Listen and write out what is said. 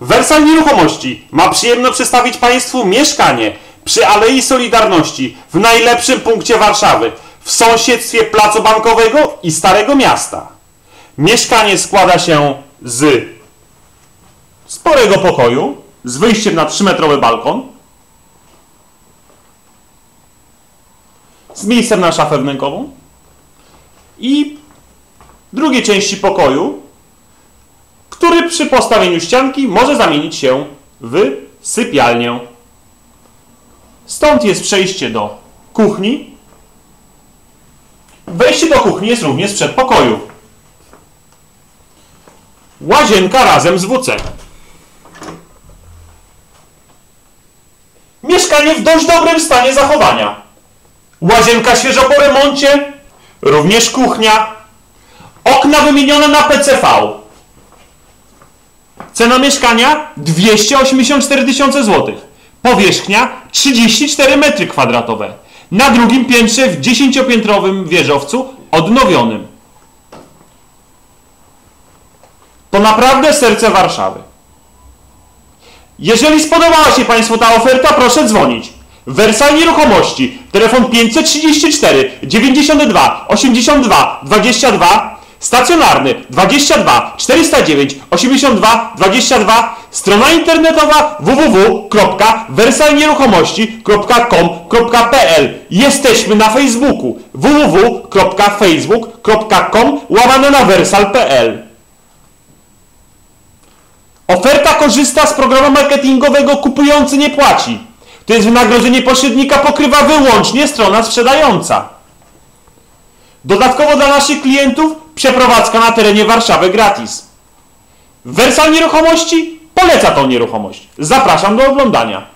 Wersal Nieruchomości ma przyjemność przedstawić Państwu mieszkanie przy Alei Solidarności w najlepszym punkcie Warszawy, w sąsiedztwie Placu Bankowego i Starego Miasta. Mieszkanie składa się z sporego pokoju, z wyjściem na 3-metrowy balkon, z miejscem na szafę wnękową i drugiej części pokoju, który przy postawieniu ścianki może zamienić się w sypialnię. Stąd jest przejście do kuchni. Wejście do kuchni jest również z przedpokoju. Łazienka razem z WC. Mieszkanie w dość dobrym stanie zachowania. Łazienka świeżo po remoncie, również kuchnia. Okna wymienione na PCV. Cena mieszkania 284 tysiące złotych. Powierzchnia 34 metry kwadratowe. Na drugim piętrze w 10-piętrowym wieżowcu odnowionym. To naprawdę serce Warszawy. Jeżeli spodobała się Państwu ta oferta, proszę dzwonić. Wersal Nieruchomości, telefon 534 92 82 22, stacjonarny 22 409 82 22, strona internetowa www.wersalnieruchomości.com.pl Jesteśmy na Facebooku www.facebook.com łamane na wersal.pl Oferta korzysta z programu marketingowego Kupujący nie płaci. To jest wynagrodzenie pośrednika pokrywa wyłącznie strona sprzedająca. Dodatkowo dla naszych klientów przeprowadzka na terenie Warszawy gratis. Wersal Nieruchomości poleca tą nieruchomość. Zapraszam do oglądania.